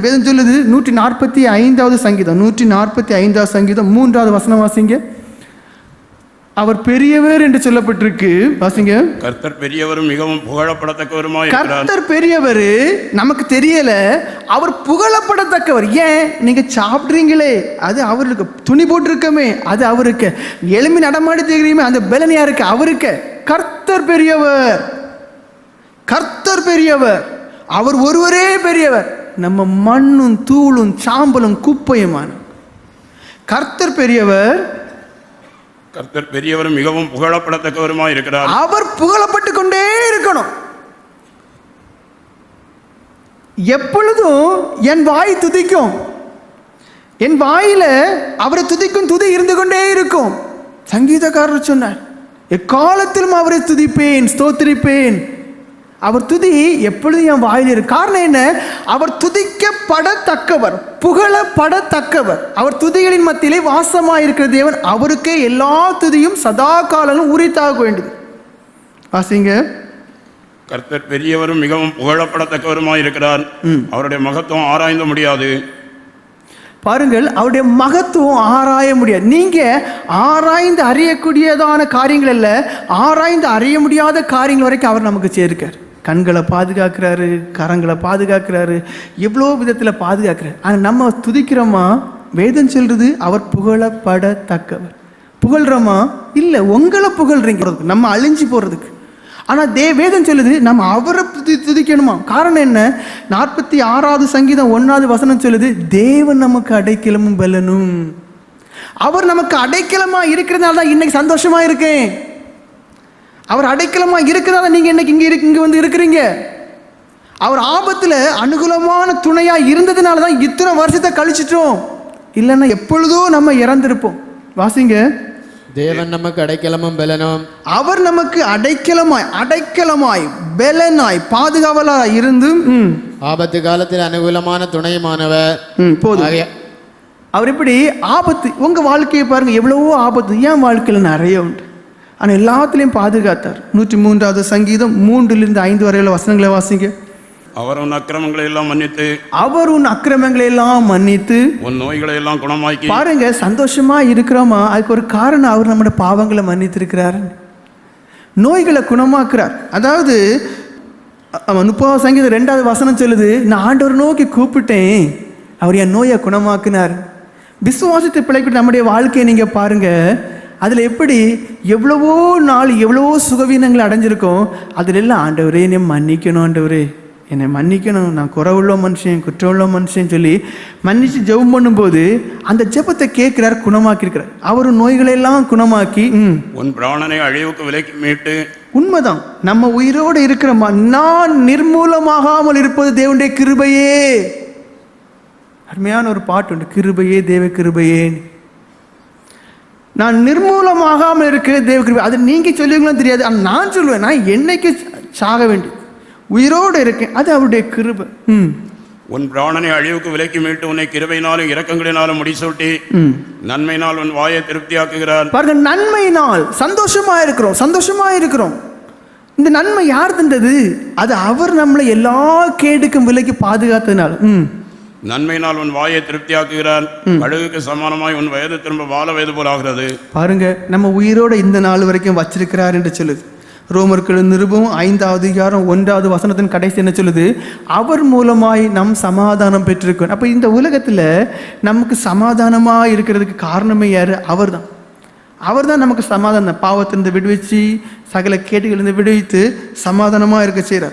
வேதம் சொல்லுது நூற்றி நாற்பத்தி ஐந்தாவது சங்கீதம். நூற்றி நாற்பத்தி ஐந்தாவது சங்கீதம். மூன்றாவது வசனம் வாசிங்க. அவர் பெரியவர் என்று சொல்லப்பட்டிருக்கு. வாசிங்க. கர்த்தர் பெரியவரும் மிகவும் புகழப்படத்தக்கவருமாய் இருக்கிறார். கர்த்தர் பெரியவர் நமக்கு தெரியல. அவர் புகழப்படத்தக்கவர். ஏன்? நீங்க சாப்பிட்றீங்களே. அது அவருக்கு துணி போட்டிருக்கமே. அது அவருக்கு எலும்பி நடமாடி தெரியுமே. அந்த பலன் யாருக்கு? அவருக்கு. கர்த்தர் பெரியவர். கர்த்தர் பெரியவர். அவர் ஒருவரே பெரியவர். நம்ம மண்ணும் தூளும் சாம்பலும் குப்பையுமான. கர்த்தர் பெரியவர் கர்த்தர் பெரியவரும் மிகவும் புகழப்படத்தக்கவருமாய் இருக்கிறார். அவர் புகழப்பட்டு கொண்டே இருக்கணும். எப்பொழுதும் என் வாய் துதிக்கும். என் வாயில அவரை துதிக்கும் துதி இருந்து கொண்டே இருக்கும். சங்கீதக்காரர் சொன்னார் எக்காலத்திலும் அவரை துதிப்பேன் ஸ்தோத்திரிப்பேன். அவர் துதி எப்பொழுதும் என் வாயில் இருக்கு காரணம் என்ன? அவர் துதிக்கப்படத்தக்கவர் புகழப்படத்தக்கவர். அவர் துதிகளின் மத்தியிலே வாசமாயிருக்கிற தேவன் அவருக்கே எல்லா துதியும் சதா காலமும் உரித்தாக வேண்டியது வாசிங்க. கர்த்தர் பெரியவரும் மிகவும் புகழப்படத்தக்கவருமாய் இருக்கிறார் அவருடைய மகத்துவம் ஆராய்ந்த முடியாது. பாருங்கள் அவருடைய மகத்துவம் ஆராய முடியாது. நீங்க ஆராய்ந்து அறியக்கூடியதான காரியங்கள் அல்ல ஆராய்ந்து அறிய முடியாத காரியங்கள் வரைக்கும் அவர் நமக்கு சேர்க்கார் கண்களை பாதுகாக்கிறாரு கரங்களை பாதுகாக்கிறாரு எவ்வளோ விதத்தில் பாதுகாக்கிறார். ஆனால் நம்ம துதிக்கிறோமா? வேதம் சொல்கிறது அவர் புகழப்படத்தக்கவர். புகழ்கிறோமா இல்லை உங்களை புகழ்றீங்க நம்ம அழிஞ்சு போகிறதுக்கு ஆனால் தே வேதம் சொல்லுது நம்ம அவரை துதி துதிக்கணுமா? காரணம் என்ன? நாற்பத்தி ஆறாவது சங்கீதம் ஒன்றாவது வசனம் சொல்லுது தேவன் நமக்கு அடைக்கலமும் பலனும் அவர் நமக்கு அடைக்கலமாக இருக்கிறதுனால தான் இன்னைக்கு சந்தோஷமாக இருக்கேன். அவர் அடைக்கலமா இருக்கிறதால நீங்க இன்னைக்கு இங்க இருக்கு இங்க வந்து இருக்கிறீங்க? அவர் ஆபத்துல அனுகூலமான துணையா இருந்ததுனால தான் இத்தனை வருஷத்தை கழிச்சிட்டோம். இல்லைன்னா எப்பொழுதோ நம்ம இறந்திருப்போம். வாசிங்க. தேவன் நமக்கு அடைக்கலமும் பலனும். அவர் நமக்கு அடைக்கலமாய் அடைக்கலமாய் பெலனாய் பாதுகாவலாய் இருந்து ம், ஆபத்து காலத்தில் அனுகூலமான துணையுமானவர். போதும். அவர் இப்படி ஆபத்து உங்க வாழ்க்கையை பாருங்க எவ்வளவோ ஆபத்து. என் வாழ்க்கையில் நிறைய உண்டு? ஆனால் எல்லாத்துலேயும் பாதுகாத்தார். நூற்றி மூன்றாவது சங்கீதம் மூன்றிலிருந்து ஐந்து வரையில வசனங்களை வாசிங்க. அவர் உன் அக்கிரமங்களை எல்லாம் மன்னித்து அவர் உன் அக்கிரமங்களை எல்லாம் மன்னித்து உன் நோய்களை எல்லாம் குணமாக்கி பாருங்க சந்தோஷமா இருக்கிறோமா? அதுக்கு ஒரு காரணம் அவர் நம்மளோட பாவங்களை மன்னித்திருக்கிறார். நோய்களை குணமாக்குறார். அதாவது அவன் முப்பதாவது சங்கீதம் ரெண்டாவது வசனம் சொல்லுது நான் ஆண்டவர் நோக்கி கூப்பிட்டேன் அவர் என் நோயை குணமாக்குனார். விசுவாசத்தை பிழைக்கிட்டு நம்முடைய வாழ்க்கையை நீங்க பாருங்க அதில் எப்படி எவ்வளவோ நாள் எவ்வளவோ சுகவீனங்கள் அடைஞ்சிருக்கோம் அதில் எல்லாம் ஆண்டவரே என்னை மன்னிக்கணும் ஆண்டவரே. என்னை மன்னிக்கணும். நான் குறவுள்ள மனுஷன் குற்றமுள்ள மனுஷன் சொல்லி மன்னிச்சு ஜெபம் பண்ணும்போது அந்த ஜெபத்தை கேட்கிறார் குணமாக்கியிருக்கிறார். அவர் நோய்களை எல்லாம் குணமாக்கி ம். உன் பிராணனை அழிவுக்கு விலைக்கு மீட்டு. உண்மைதான். நம்ம உயிரோடு இருக்கிறோமா நான் நிர்மூலமாகாமல் இருப்பது தேவனுடைய கிருபையே. அருமையான ஒரு பாட்டு உண்டு கிருபையே தேவ கிருபையே. நான் நிர்மூலமாகாமல் இருக்கிற தேவ கிருபை. அது நீங்க சொல்லுவீங்களும் தெரியாது. ஆனால் நான் சொல்லுவேன் நான் என்னைக்கு சாக வேண்டியது? உயிரோடு இருக்கேன் அது அவருடைய கிருபை. ம். உன் பிராணனை அழிவுக்கு விலைக்கு மீட்டு உன்னை கிருபையினாலும் இரக்கங்களினாலும் முடிசூட்டி நன்மையினால் உன் வாயை திருப்தியாக்குகிறார். பாருங்க நன்மையினால் சந்தோஷமா இருக்கிறோம் சந்தோஷமா இருக்கிறோம். இந்த நன்மை யார் தந்தது? அது அவர் நம்மளை எல்லா கேடுக்கும் விலைக்கு பாதுகாத்ததுனால. ம். நன்மையினால் உன் வாயை திருப்தியாக்குகிறார். கழுகுக்கு சமானமாய் உன் வயது திரும்ப வாழ வயது போல் ஆகிறது. பாருங்க நம்ம உயிரோட இந்த நாள் வரைக்கும் வச்சிருக்கிறார் என்று சொல்லுது. ரோமர்கள் நிருபம் ஐந்தாவது அதிகாரம் ஒன்றாவது வசனத்தின் கடைசி என்ன சொல்லுது? அவர் மூலமாய் நம் சமாதானம் பெற்றிருக்கோம் அப்போ இந்த உலகத்தில் நமக்கு சமாதானமாக இருக்கிறதுக்கு காரணமே யார்? அவர் தான் அவர் தான் நமக்கு சமாதானம். பாவத்திலிருந்து விடுவிச்சு சகல கேட்டுகளிலிருந்து விடுவித்து சமாதானமாக இருக்க செய்கிறார்